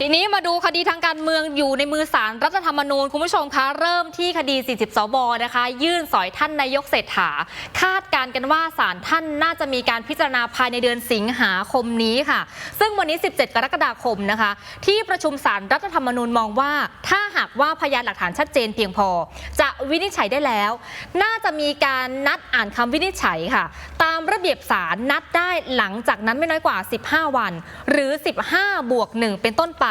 ทีนี้มาดูคดีทางการเมืองอยู่ในมือสารรัฐธรรมนูญคุณผู้ชมคะ เริ่มที่คดี 40 สบนะคะ ยื่นสอยท่านนายกเศรษฐาคาด การกันว่าสารท่านน่าจะมีการพิจารณาภายในเดือนสิงหาคมนี้ค่ะ ซึ่งวันนี้ 17 กรกฎาคมนะคะ ที่ประชุมสารรัฐธรรมนูญมองว่า ถ้าหากว่าพยานหลักฐานชัดเจนเพียงพอ จะวินิจฉัยได้แล้ว น่าจะมีการนัดอ่านคำวินิจฉัยค่ะ ตามระเบียบศาลนัดได้หลังจากนั้นไม่น้อยกว่า 15 วัน หรือ 15 บวก 1 เป็นต้นไป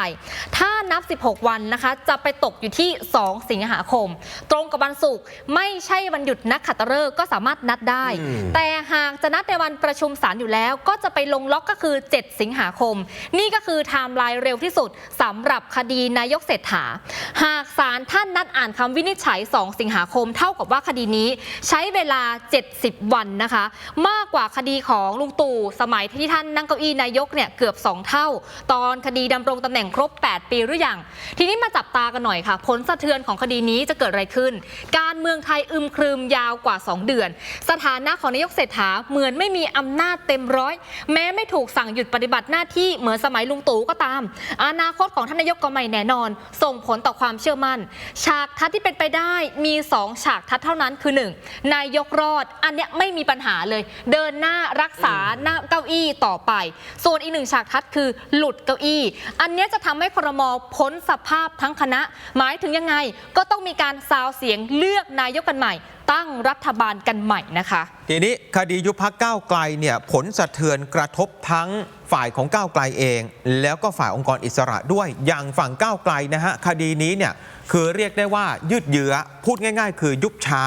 ถ้านับ 16 วันนะคะ จะไปตกอยู่ที่ 2 สิงหาคม ตรงกับวันศุกร์ไม่ใช่วันหยุดนักขัตฤกษ์ก็สามารถนัดได้แต่หากจะนัดในวันประชุมศาลอยู่แล้ว ก็จะไปลงล็อกก็คือ 7 สิงหาคม นี่ก็คือไทม์ไลน์เร็วที่สุดสำหรับคดีนายกเศรษฐา หากศาลท่านนัดอ่านคำวินิจฉัย 2 สิงหาคม เท่ากับว่าคดีนี้ใช้เวลา 70 วันนะคะ มากกว่าคดีของลุงตู่สมัยที่ท่านนั่งเก้าอี้นายกเนี่ยเกือบ 2 เท่า ตอนคดีดำรงตำแหน่งครบ 8 ปีหรือยังทีนี้มาจับตากันหน่อยค่ะ ผลสะเทือนของคดีนี้จะเกิดอะไรขึ้น การเมืองไทยอึมครึมยาวกว่า 2 เดือน สถานะของนายกเศรษฐาเหมือนไม่มีอำนาจเต็มร้อย แม้ไม่ถูกสั่งหยุดปฏิบัติหน้าที่เหมือนสมัยลุงตู่ก็ตาม อนาคตของท่านนายกก็ไม่แน่นอน ส่งผลต่อความเชื่อมั่น ฉากทัดที่เป็นไปได้มี 2 ฉากทัดเท่านั้นคือ 1. นายกรอด อันเนี้ยไม่มีปัญหาเลย เดินหน้ารักษาหน้าเก้าอี้ต่อไป ส่วนอีกหนึ่งฉากทัดคือหลุดเก้าอี้ อันเนี้ยจะทำให้ครมพ้นสภาพทั้งคณะ หมายถึงยังไงก็ต้องมีการซาวเสียงเลือกนายกกันใหม่ตั้งรัฐบาลกันใหม่นะคะ ทีนี้คดียุบพักก้าวไกลเนี่ยผลสะเทือนกระทบทั้งฝ่ายของก้าวไกลเอง แล้วก็ฝ่ายองค์กรอิสระด้วยอย่างฝั่งก้าวไกลนะฮะคดีนี้เนี่ยคือเรียกได้ว่ายืดเยื้อพูดง่าย ๆ คือยุบช้า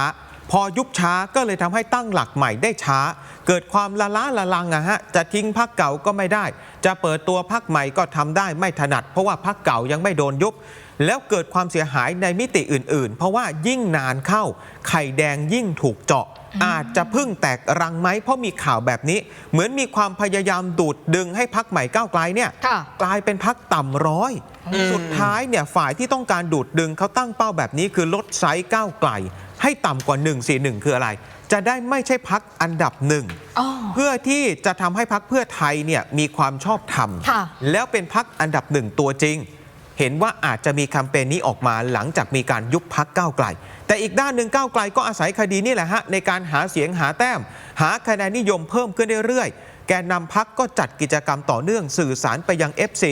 พอยุบช้าก็เลยทำให้ตั้งหลักใหม่ได้ช้า เกิดความละล้าละลังอะฮะจะทิ้งพักเก่าก็ไม่ได้ จะเปิดตัวพักใหม่ก็ทำได้ไม่ถนัด เพราะว่าพักเก่ายังไม่โดนยุบ แล้วเกิดความเสียหายในมิติอื่น ๆ เพราะว่ายิ่งนานเข้า ไข่แดงยิ่งถูกเจาะ อาจจะพึ่งแตกรังไหมเพราะมีข่าวแบบนี้ เหมือนมีความพยายามดูดดึงให้พักใหม่ก้าวไกลเนี่ยค่ะกลายเป็นพักต่ำร้อย สุดท้ายเนี่ยฝ่ายที่ต้องการดูดดึงเขาตั้งเป้าแบบนี้คือลดไซส์ก้าวไกล ให้ต่ำกว่า 141 คืออะไร จะได้ไม่ใช่พักอันดับหนึ่งอ๋อเพื่อที่จะทำให้พักเพื่อไทยเนี่ยมีความชอบธรรมค่ะแล้วเป็นพักอันดับหนึ่งตัวจริง เห็นว่าอาจจะมีแคมเปญนี้ออกมาหลังจากมีการยุบพักก้าวไกล แต่อีกด้านหนึ่งก้าวไกลก็อาศัยคดีนี่แหละฮะในการหาเสียงหาแต้ม หาคะแนนนิยมเพิ่มขึ้นเรื่อยๆ แกนนำพักก็จัดกิจกรรมต่อเนื่องสื่อสารไปยัง FC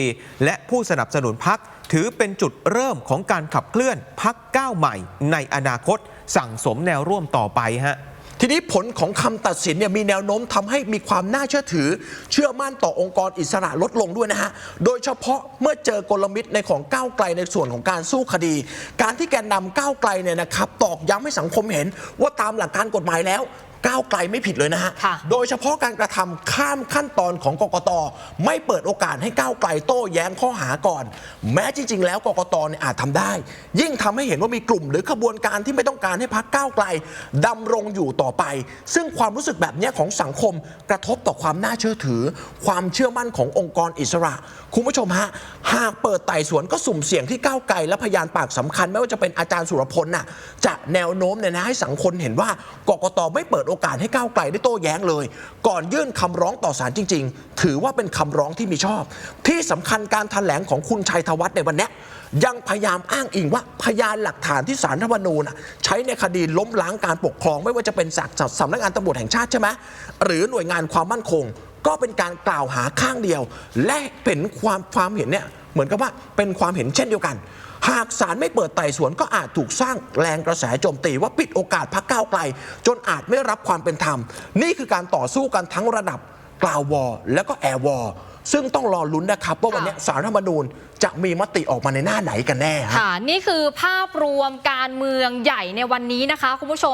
และผู้สนับสนุนพักถือเป็นจุดเริ่มของการขับเคลื่อนพักก้าวใหม่ ในอนาคต สั่งสมแนวร่วมต่อไปฮะ ทีนี้ผลของคำตัดสินเนี่ยมีแนวโน้มทำให้มีความน่าเชื่อถือ เชื่อมั่นต่อองค์กรอิสระลดลงด้วยนะฮะ โดยเฉพาะเมื่อเจอกลมิตในของก้าวไกลในส่วนของการสู้คดี การที่แกนนำก้าวไกลเนี่ยนะครับตอกย้ำให้สังคมเห็นว่าตามหลักการกฎหมายแล้ว ก้าวไกลไม่ผิดเลยนะฮะ ค่ะ โดยเฉพาะการกระทำข้ามขั้นตอนของกกต ไม่เปิดโอกาสให้ก้าวไกลโต้แย้งข้อหาก่อน แม้จริง ๆ แล้วกกตเนี่ยอาจทำได้ ยิ่งทำให้เห็นว่ามีกลุ่มหรือขบวนการที่ไม่ต้องการให้พักก้าวไกลดำรงอยู่ต่อไป ซึ่งความรู้สึกแบบเนี้ยของสังคมกระทบต่อความน่าเชื่อถือ ความเชื่อมั่นขององค์กรอิสระ คุณผู้ชมฮะ หากเปิดไต่สวนก็สุ่มเสี่ยงที่ก้าวไกลและพยานปากสำคัญ ไม่ว่าจะเป็นอาจารย์สุรพลน่ะจะแนวโน้มเนี่ยนะให้สังคมเห็นว่ากกตไม่เปิดโอกาสการให้ก้าวไกลได้โต้แย้งเลย ก่อนยื่นคำร้องต่อศาลจริง ๆ ถือว่าเป็นคำร้องที่มีชอบ ที่สำคัญการถแถลงของคุณชัยธวัฒน์ในวันนี้ยังพยายามอ้างอิงว่าพยานหลักฐานที่สารรัฐธรรมนูญน่ะใช้ในคดีล้มล้างการปกครอง ไม่ว่าจะเป็นจากสำนักงานตำรวจแห่งชาติใช่ไหมหรือหน่วยงานความมั่นคง ก็เป็นการกล่าวหาข้างเดียว และเป็นความความเห็นเนี่ยเหมือนกับว่าเป็นความเห็นเช่นเดียวกัน หากศาลไม่เปิดไต่สวนก็อาจถูกสร้างแรงกระแสโจมตีว่าปิดโอกาสพักก้าวไกล จนอาจไม่รับความเป็นธรรม นี่คือการต่อสู้กันทั้งระดับกล่าววอแล้วก็แอร์วอซึ่งต้องรอลุ้นนะครับว่าวันนี้สารรัฐธรรมนูญจะมีมติออกมาในหน้าไหนกันแน่ ค่ะ นี่คือภาพรวมการเมืองใหญ่ในวันนี้นะคะคุณผู้ชม